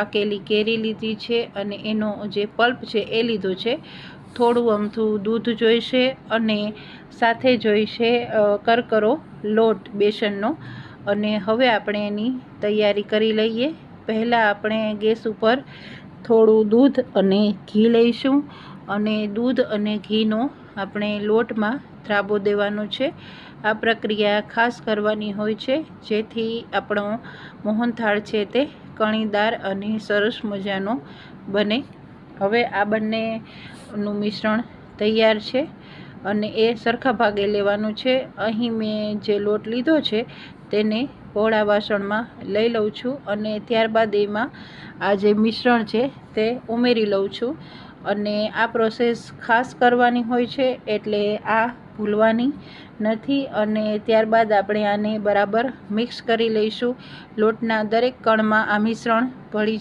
પાકેલી કેરી લીધી છે અને એનો જે પલ્પ છે એ લીધો છે. થોડું અમથું દૂધ જોઈશે અને સાથે જોઈશે કરકરો, લોટ બેસનનો. અને હવે આપણે એની તૈયારી કરી લઈએ. પહેલાં આપણે ગેસ ઉપર થોડું દૂધ અને ઘી લઈશું અને દૂધ અને ઘીનો આપણે લોટમાં થ્રાબો દેવાનો છે. આ પ્રક્રિયા ખાસ કરવાની હોય છે, જેથી આપણો મોહનથાળ છે તે કણીદાર અને સરસ મજાનો બને. હવે આ બંનેનું મિશ્રણ તૈયાર છે અને એ સરખા ભાગે લેવાનું છે. અહીં મેં જે લોટ લીધો છે તેને પહોળા વાસણમાં લઈ લઉં છું અને ત્યારબાદ એમાં આ જે મિશ્રણ છે તે ઉમેરી લઉં છું. અને આ પ્રોસેસ ખાસ કરવાની હોય છે એટલે આ ભૂલવાની નથી અને ત્યારબાદ આપણે આને બરાબર મિક્સ કરી લઈશું લોટના દરેક કણમાં આ મિશ્રણ ભળી